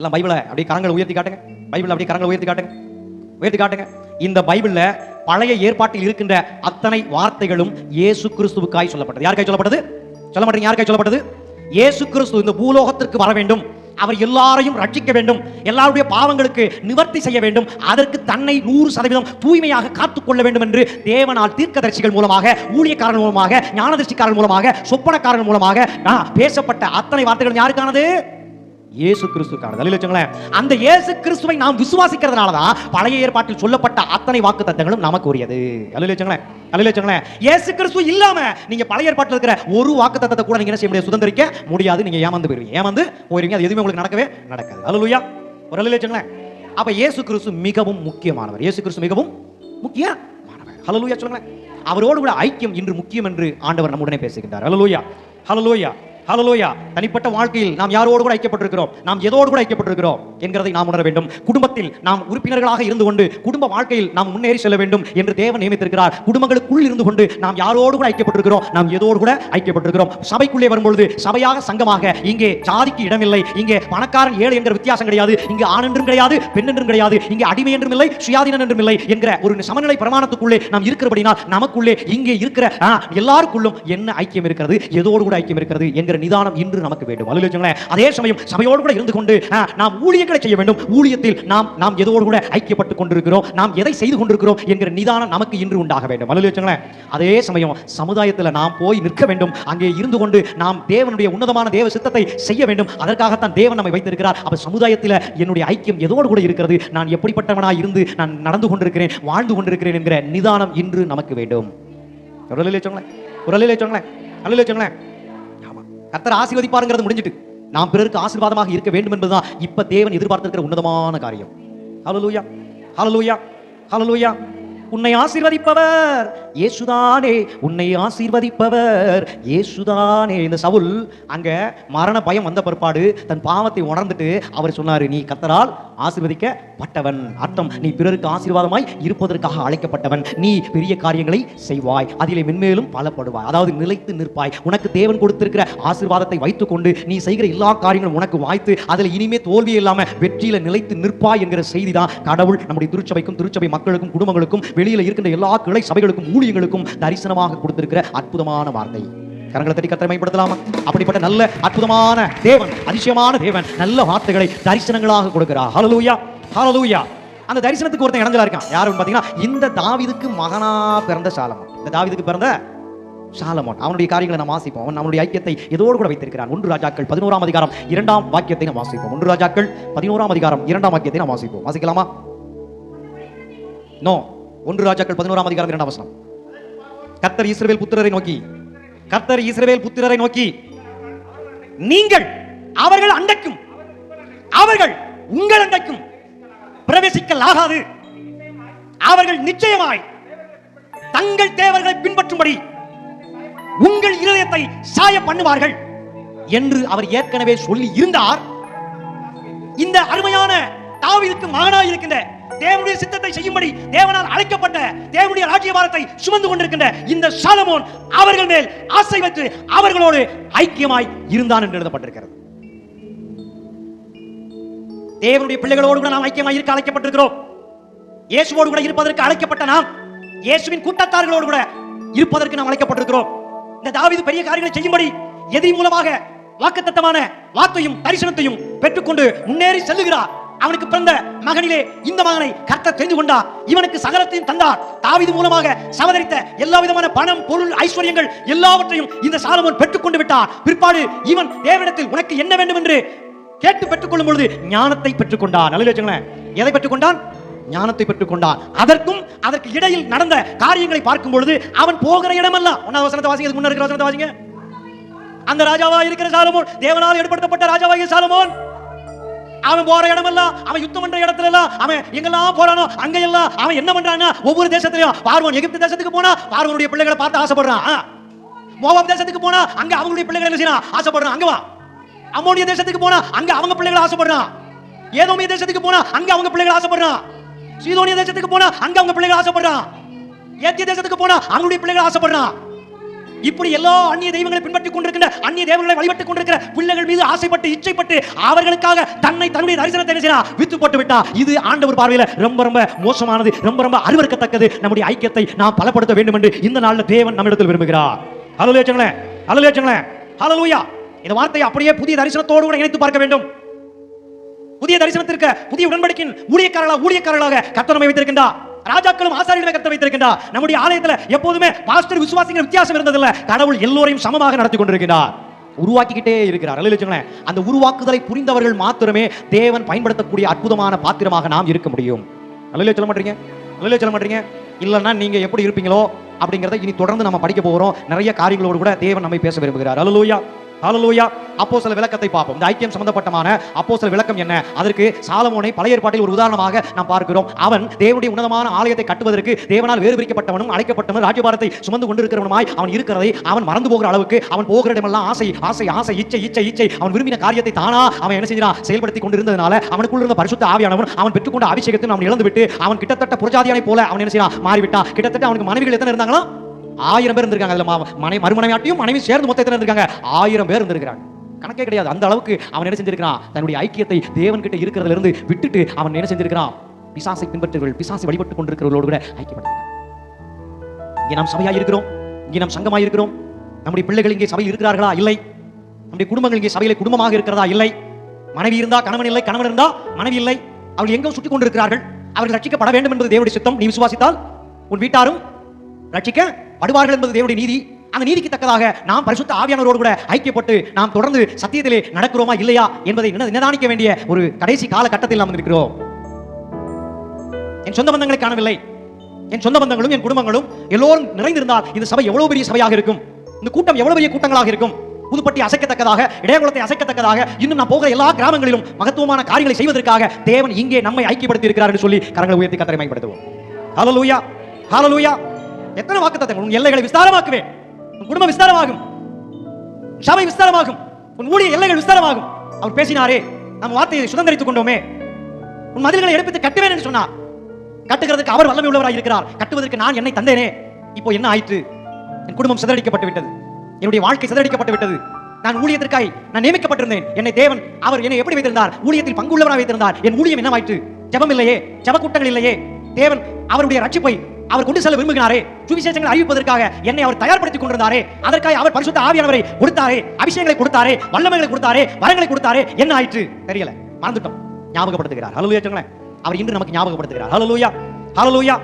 எல்லாம் பைபிளை அப்படியே கரங்களை உயர்த்தி காட்டுங்க. பைபிள் அப்படியே கரங்களை உயர்த்தி காட்டுங்க. உயர்த்தி காட்டுங்க. இந்த பைபிளில் பழைய ஏற்பாட்டில் இருக்கின்ற அத்தனை வார்த்தைகளும் இயேசு கிறிஸ்துவுக்காய் சொல்லப்பட்டது. யாருக்காய் சொல்லப்பட்டது? சொல்ல மாட்டீங்க. யாருக்காய் சொல்லப்பட்டது? இயேசு கிறிஸ்து இந்த பூலோகத்திற்கு வர வேண்டும். அவர் எல்லாரையும் ரட்சிக்க வேண்டும். எல்லாருடைய பாவங்களுக்கு நிவர்த்தி செய்ய வேண்டும். அதற்கு தன்னை நூறு சதவீதம் தூய்மையாக காத்துக்கொள்ள வேண்டும் என்று தேவனால் தீர்க்கதரிசிகள் மூலமாக ஊழியக்காரன் மூலமாக ஞானதர்சிக்காரன் மூலமாக சொப்பனக்காரன் மூலமாக பேசப்பட்ட அத்தனை வார்த்தைகள் யாருக்கானது? இயேசு கிறிஸ்துக்கானது அல்ல வச்சுங்களேன் அந்த இயேசு கிறிஸ்துவை நாம் விசுவாசிக்கிறதுனால தான் பழைய ஏற்பாட்டில் சொல்லப்பட்ட அத்தனை வாக்கு தத்தங்களும் நமக்கு உரியது. அல்ல வச்சுங்களேன் அல்ல வச்சுங்களேன் இயேசு கிறிஸ்துவ இல்லாம நீங்க பழைய ஏற்பாட்டில் இருக்கிற ஒரு வாக்கு தத்தத்தை கூட நீங்க என்ன செய்ய முடியாது? சுதந்திரிக்க முடியாது. நீங்க ஏமாந்து போயிருவீங்க. ஏமாந்து போயிருவீங்க. அது எதுவுமே உங்களுக்கு நடக்கவே நடக்காது. அல்லலுயா ஒரு அல்ல வச்சுங்களேன் அப்ப இயேசு கிறிஸ்து மிகவும் முக்கியமானவர். இயேசு கிறிஸ்து மிகவும் முக்கியமானவர். ஹalleluya சொல்லுங்களேன் அவரோடு கூட ஐக்கியம் இன்று முக்கியம் என்று ஆண்டவர் நம்முடனே பேசுகின்றார். Hallelujah hallelujah hallelujah. தனிப்பட்ட வாழ்க்கையில் நாம் யாரோடு கூட ஐக்கியப்பட்டிருக்கிறோம்? நாம் எதோடு கூட ஐக்கியப்பட்டிருக்கிறோம்? என்கிறதை நாம் உணர வேண்டும். குடும்பத்தில் நாம் உறுப்பினர்களாக இருந்து கொண்டு குடும்ப வாழ்க்கையில் நாம் முன்னேறி செல்ல வேண்டும் என்று தேவன் நியமித்திருக்கிறார். குடும்பங்களுக்குள் இருந்து கொண்டு நாம் யாரோடு கூட ஐக்கியப்பட்டிருக்கிறோம்? நாம் எதோடு கூட ஐக்கியப்பட்டிருக்கிறோம். சபைக்குள்ளே வரும்பொழுது சபையாக சங்கமாக இங்கே ஜாதிக்கு இடமில்லை. இங்கே பணக்காரன் ஏழை என்கிற வித்தியாசம் கிடையாது. இங்கே ஆண் என்றும் கிடையாது பெண் என்றும் கிடையாது. இங்கே அடிமை என்றும் இல்லை சுயாதீனன் என்றும் இல்லை என்கிற ஒரு சமநிலை பிரமாணத்துக்குள்ளே நாம் இருக்கிறபடினால் நமக்குள்ளே இங்கே இருக்கிற எல்லாருக்குள்ளும் என்ன ஐக்கியம் இருக்கிறது? எதோடு கூட ஐக்கியம் இருக்கிறது என்கிற நிதானம் இன்று நமக்கு வேண்டும். அல்ல அதே சமயம் சபையோடு கூட இருந்து கொண்டு நாம் ஊழியங்களை செய்ய வேண்டும். ஊழியத்தில் நாம் நாம் எதோடு கூட ஐக்கியப்பட்டு கொண்டிருக்கிறோம். நாம் எதை செய்து கொண்டிருக்கிறோம் என்கிற நிதானம் நமக்கு இன்று உண்டாக வேண்டும். அல்ல அதே சமயம் சமுதாயத்தில் நாம் போய் நிற்க வேண்டும். அங்கே இருந்து கொண்டு நாம் தேவனுடைய உன்னதமான தேவ சித்தத்தை செய்ய வேண்டும். அதற்காகத்தான் தேவன் நம்மை வைத்திருக்கிறார். அப்ப சமுதாயத்தில் என்னுடைய ஐக்கியம் எதோடு கூட இருக்கிறது? நான் எப்படிப்பட்டவனாக இருந்து நான் நடந்து கொண்டிருக்கிறேன் வாழ்ந்து கொண்டிருக்கிறேன் என்கிற நிதானம் இன்று நமக்கு வேண்டும். குரலிலே சொங்களேன் குரலிலே சொங்களேன் அல்லிலே சொங்களேன் கர்த்தர் ஆசீர்வதிப்பாருங்கிறது முடிஞ்சிட்டு. நாம் பிறருக்கு ஆசீர்வாதமாக இருக்க வேண்டும் என்பதுதான் இப்ப தேவன் எதிர்பார்த்திருக்கிற உன்னதமான காரியம். ஹalleluya ஹலோ ஹalleluya உன்னை ஆசீர்வதிப்பவர். இயேசுதானே உன்னை ஆசீர்வதிப்பவர். இயேசுதானே. இந்த சவுல் அங்க மரண பயம் வந்த பிற்பாடு தன் பாவத்தை உணர்ந்துட்டு அவர் சொன்னாரு நீ கத்தரால் ஆசீர்வதிக்கப்பட்டவன். அர்த்தம் நீ பிறருக்கு ஆசீர்வாதமாய் இருப்பதற்காக அழைக்கப்பட்டவன். நீ பெரிய காரியங்களை செய்வாய் அதிலே மென்மேலும் பலப்படுவாய். அதாவது நிலைத்து நிற்பாய். உனக்கு தேவன் கொடுத்திருக்கிற ஆசீர்வாதத்தை வைத்துக்கொண்டு நீ செய்கிற எல்லா காரியங்களும் உனக்கு வாய்த்து அதில் இனிமே தோல்வி இல்லாம வெற்றியில நிலைத்து நிற்பாய் என்கிற செய்தி தான் கடவுள் நம்முடைய திருச்சபைக்கும் திருச்சபை மக்களுக்கும் குடும்பங்களுக்கும் வெளியில இருக்கின்ற எல்லா கிளை சபைகளுக்கும் ஊழியங்களுக்கும் தரிசனமாக கொடுத்திருக்கிற அற்புதமான வார்த்தை. கரங்களை தட்டி கத்தரை மேம்படுத்தலாமா? அப்படிப்பட்ட நல்ல அற்புதமான தேவன் அதிசயமான தேவன் நல்ல வார்த்தைகளை தரிசனங்களாக கொடுக்கிறார். ஹலலூயா ஹலலூயா அந்த தரிசனத்துக்கு ஒருத்தன் இடைஞ்சலா இருக்கான். யாருன்னு பாத்தீங்கன்னா இந்த தாவீதுக்கு மகனா பிறந்த சாலமோன். இந்த தாவிதுக்கு பிறந்த சாலமோன். அவனுடைய காரியங்களை நாம் வாசிப்போம். அவன் நம்முடைய ஐக்கியத்தை இதோடு கூட வைத்திருக்கிறான். ஒன்று ராஜாக்கள் பதினோராம் அதிகாரம் இரண்டாம் வாக்கியத்தை நாம் வாசிப்போம். ஒன்று ராஜாக்கள் பதினோராம் அதிகாரம் இரண்டாம் வாக்கியத்தை நாம் வாசிப்போம். வாசிக்கலாமா? நோ ஒன்று ராஜாக்கள் பதினோராம் அதிகாரம் இரண்டாம் வசனம். கர்த்தர் இஸ்ரவேல் புத்திரரை நோக்கி கர்த்தர் இஸ்ரவேல் புத்திரரை நோக்கி நீங்கள் அவர்கள் அண்டைக்கும் அவர்கள் உங்கள் அண்டைக்கும் பிரவேசிக்கல் ஆகாது அவர்கள் நிச்சயமாய் தங்கள் தேவர்களை பின்பற்றும்படி உங்கள் இருதயத்தை சாய பண்ணுவார்கள் என்று அவர் ஏற்கனவே சொல்லி இருந்தார். இந்த அருமையான தாவீதுக்கு மகனாக இருக்கின்ற தேவனுடைய சித்தத்தை செய்யும்படி தேவனால் அழைக்கப்பட்ட தேவனுடைய ராஜ்யபாரத்தை சுமந்து கொண்டிருக்கின்ற இந்த சாலமோன் அவர்கள் மேல் ஆசை வைத்து அவர்களோடு ஐக்கியமாய் இருந்தான் என்று எழுதப்பட்டிருக்கிறது. தேவனுடைய பிள்ளைகளோடு கூட நாம் ஐக்கியமாய் இருக்க அழைக்கப்பட்டிருக்கிறோம். இயேசுவோடு கூட இருப்பதற்கு அழைக்கப்பட்ட நாம் இயேசுவின் கூட்டத்தார்களோடு கூட இருப்பதற்கு நாம் அழைக்கப்பட்டிருக்கிறோம். இந்த தாவிது பெரிய காரியங்களை செய்யும்படி எதிரி மூலமாக வாக்குத்தத்தமான வார்த்தையும் தரிசனத்தையும் பெற்றுக்கொண்டு முன்னேறி செல்லுகிறார். அவனுக்கு பிறந்த மகனிலே இந்த மகனை கர்த்தர் தெரிந்து கொண்டார் இவனுக்கு சகலத்தையும் தந்தார். தாவிது மூலமாக சவதரித்த எல்லா விதமான பணம் பொருள் ஐஸ்வர்யங்கள் எல்லாவற்றையும் இந்த சாலமோன் பெற்றுக்கொண்டு விட்டார் பிற்பாடு இவன் தேவனிடத்தில் உனக்கு என்ன வேண்டும் என்று கேட்டு பெற்றுக்கொள்ளும் பொழுது ஞானத்தை பெற்றுக்கொண்டான். நல்ல எதை பெற்றுக்கொண்டான்? ஞானத்தை பெற்றுக்கொண்டான். அதற்கும் அதற்கு இடையில் நடந்த காரியங்களை பார்க்கும் பொழுது அவன் போகிற இடமெல்லாம் ஒன்னாவது வசனத்தை வாசிங்க. இதுக்கு முன்ன இருக்கிற வசனத்தை வாசிங்க. அந்த ராஜாவா இருக்கிற சாலமோன் தேவனால் ஏற்படுத்தப்பட்ட ராஜாவாகிய சாலமோன். அவன் போற இடமெல்லாம் அவன் யுத்தம் பண்ற இடத்துல எல்லாம் அவன் எங்கெல்லாம் போறானோ அங்க எல்லாம் அவன் என்ன பண்றான்னா ஒவ்வொரு தேசத்திலையும் பார்வன் எகிப்து தேசத்துக்கு போனா பார்வனுடைய பிள்ளைகளை பார்த்து ஆசைப்படுறான். ஆ. மோவாப் தேசத்துக்கு போனா அங்க அவங்களுடைய பிள்ளைகளை என்ன செய்யறான்? ஆசைப்படுறான். அங்க வா. அம்மோனிய தேசத்துக்கு போனா அங்க அவங்க பிள்ளைகளை ஆசைப்படுறான். ஏதோமிய தேசத்துக்கு போனா அங்க அவங்க பிள்ளைகளை ஆசைப்படுறான். சீதோனிய தேசத்துக்கு போனா அங்க அவங்க பிள்ளைகளை ஆசைப்படுறான். ஏத்திய தேசத்துக்கு போனா அவங்களுடைய பிள்ளைகளை ஆசைப்படுறான். இப்படி எல்லா அந்நிய தெய்வங்களை பின்பற்றிக் கொண்டிருக்கின்ற அந்நிய தெய்வங்களை வழிபட்டுக் கொண்டிருக்கிற பிள்ளைகள் மீது ஆசைப்பட்டு இச்சைப்பட்டு அவர்களுக்காக தன்னை தன்னுடைய தரிசனத்தை என்ன வித்து போட்டு விட்டா. இது ஆண்டவர் பார்வையில ரொம்ப ரொம்ப மோசமானது ரொம்ப ரொம்ப அருவருக்கத்தக்கது. நம்முடைய ஐக்கியத்தை நாம் பலப்படுத்த வேண்டும் என்று இந்த நாளில் தேவன் நம்மிடத்தில் விரும்புகிறார். ஹalleluya ஹalleluya ஹalleluya இந்த வார்த்தையை அப்படியே புதிய தரிசனத்தோடு கூட இணைத்து பார்க்க வேண்டும். புதிய தரிசனத்திற்கு புதிய உடன்படிக்கையின் ஊழியக்காரர்களாக ஊழியக்காரர்களாக கத்தனமை நம்மை வைத்திருக்கின்றார். ராஜாக்களும் ஆசாரியர்களை கருத்து வைத்திருக்கின்றார். நம்முடைய ஆலயத்தில் எப்போதுமே பாஸ்டர் விசுவாசிகள் வித்தியாசம் இருந்ததில்ல. கடவுள் எல்லோரையும் சமமாக நடத்தி கொண்டிருக்கிறார் உருவாக்கிக்கிட்டே இருக்கிறார். அல்ல அந்த உருவாக்குதலை புரிந்தவர்கள் மாத்திரமே தேவன் பயன்படுத்தக்கூடிய அற்புதமான பாத்திரமாக நாம் இருக்க முடியும். அல்ல சொல்ல மாட்டீங்க? அல்ல சொல்ல மாட்டீங்க? இல்லைன்னா நீங்க எப்படி இருப்பீங்களோ அப்படிங்கிறத இனி தொடர்ந்து நம்ம படிக்க போகிறோம். நிறைய காரியங்களோடு கூட தேவன் நம்மை பேச விரும்புகிறார். அல்லலூயா ஹalleluya அப்போ சில விளக்கத்தை பார்ப்போம். இந்த ஐக்கியம் சம்பந்தப்பட்டமான அப்போ சில விளக்கம் என்ன? அதற்கு சாலமோனை பழைய ஏற்பாட்டில் ஒரு உதாரணமாக நாம் பார்க்கிறோம். அவன் தேவனுடைய உன்னதமான ஆலயத்தை கட்டுவதற்கு தேவனால் வேறு பிரிக்கப்பட்டவனும் அழைக்கப்பட்டவனும் ராஜ்யபாரத்தை சுமந்து கொண்டிருக்கிறவனுமாய் அவன் இருக்கிறதை அவன் மறந்து போகிற அளவுக்கு அவன் போகிற இடமெல்லாம் ஆசை ஆசை ஆசை இச்சை இச்சை இச்சை. அவன் விரும்பின காரியத்தை தானா அவன் என்ன செஞ்சான் செயல்படுத்தி கொண்டிருந்ததுனால அவனுக்குள் இருந்த பரிசுத்த ஆவியானவன் அவன் பெற்றுக்கொண்ட அபிஷேகத்தை அவன் இழந்து விட்டு அவன் கிட்டத்தட்ட புரஜாதியானை போல அவன் என்ன செய்யறான் மாறிவிட்டான். கிட்டத்தட்ட அவனுக்கு மனைவிகள் எத்தனை இருந்தாங்களா ஆயிரம் பேர் இருந்திருக்காங்க அதில் மனை மறுமனையாட்டியும் மனைவி சேர்ந்து மொத்தத்தில் இருந்திருக்காங்க. ஆயிரம் பேர் இருந்திருக்காங்க கணக்கே கிடையாது. அந்த அளவுக்கு அவன் என்ன செஞ்சிருக்கிறான்? தன்னுடைய ஐக்கியத்தை தேவன் கிட்ட இருக்கிறதுல இருந்து விட்டுட்டு அவன் என்ன செஞ்சிருக்கிறான்? பிசாசை பின்பற்றுகள் பிசாசை வழிபட்டு கொண்டிருக்கிறவர்களோடு கூட ஐக்கியப்படுத்திருக்கான் இங்கே நாம் சபையாக இருக்கிறோம். இங்கே நாம் சங்கமாக இருக்கிறோம். நம்முடைய பிள்ளைகள் இங்கே சபையில் இருக்கிறார்களா? இல்லை. நம்முடைய குடும்பங்கள் இங்கே சபையில குடும்பமாக இருக்கிறதா? இல்லை. மனைவி இருந்தா கணவன் இல்லை கணவன் இருந்தா மனைவி இல்லை. அவர்கள் எங்கும் சுற்றி கொண்டிருக்கிறார்கள். அவர்கள் ரட்சிக்கப்பட வேண்டும் என்பது தேவனுடைய சித்தம். நீ விசுவாசித்தால் உன் வீட்டாரும் ரட்சிக்கப்படுவார்கள் என்பது தேவனுடைய நீதி. அந்த நீதிக்கு தக்கதாக நாம் பரிசுத்த ஆவியானவரோடு கூட ஐக்கியப்பட்டு நாம் தொடர்ந்து சத்தியத்திலே நடக்கிறோமா இல்லையா என்பதை நின- நிதானிக்க வேண்டிய ஒரு கடைசி காலகட்டத்தில் நாம் இருக்கிறோம் என் சொந்த பந்தங்களை காணவில்லை. என் சொந்த பந்தங்களும் என் குடும்பங்களும் எல்லோரும் நிறைந்திருந்தால் இந்த சபை எவ்வளவு பெரிய சபையாக இருக்கும். இந்த கூட்டம் எவ்வளவு பெரிய கூட்டங்களாக இருக்கும். புதுப்பட்டி அசைக்கத்தக்கதாக இடையகுலத்தை அசைக்கத்தக்கதாக இன்னும் நான் போகிற எல்லா கிராமங்களிலும் மகத்துவமான காரியங்களை செய்வதற்காக தேவன் இங்கே நம்மை ஐக்கியப்படுத்தி இருக்கிறார் என்று சொல்லி கரங்களை உயர்த்தி கத்தரை மைப்படுத்துவோம் ஹalleluya ஹalleluya எத்தனை வாக்குத்தத்தங்கள்? உன் எல்லைகளை விஸ்தாரமாக்குவேன். உன் குடும்பம் விஸ்தாரமாகும். சபை விஸ்தாரமாகும். உன் ஊழிய எல்லைகள் விஸ்தாரமாகும். அவர் பேசினாரே நம்ம வார்த்தையை சுதந்திரித்துக் கொண்டோமே. உன் மதில்களை எடுப்பித்து கட்டுவேன் என்று சொன்னார். கட்டுகிறதுக்கு அவர் வல்லமை உள்ளவராய் இருக்கிறார். கட்டுவதற்கு நான் என்னை தந்தேனே. இப்போ என்ன ஆயிற்று? என் குடும்பம் சிதறடிக்கப்பட்டு விட்டது. என்னுடைய வாழ்க்கை சிதறடிக்கப்பட்டு விட்டது. நான் ஊழியத்திற்காய் நான் நியமிக்கப்பட்டிருந்தேன். என்னை தேவன் அவர் என்னை எப்படி வைத்திருந்தார்? ஊழியத்தில் பங்குள்ளவராக வைத்திருந்தார். என் ஊழியம் என்னவாயிற்று? ஜெபம் இல்லையே? ஜெப கூட்டங்கள் இல்லையே? தேவன் அவருடைய ரட்சிப்பை அவர் கொண்டு செல்ல விரும்புகிறாரே. சுவிசேஷங்களை அறிவிப்பதற்காக என்னை அவர் தயார்படுத்திக் கொண்டிருந்தாரே. அதற்காக அவர் பரிசுத்த ஆவியானவரை கொடுத்தாரே. அபிஷேகங்களை கொடுத்தாரே. வல்லமைகளை கொடுத்தாரே. வரங்களை கொடுத்தாரே. என்ன ஆயிற்று? தெரியல. மறந்துட்டோம். ஞாபகப்படுத்துகிறார். ஹalleluya அவர் இன்று நமக்கு ஞாபகப்படுத்துகிறார். ஹalleluya ஹalleluya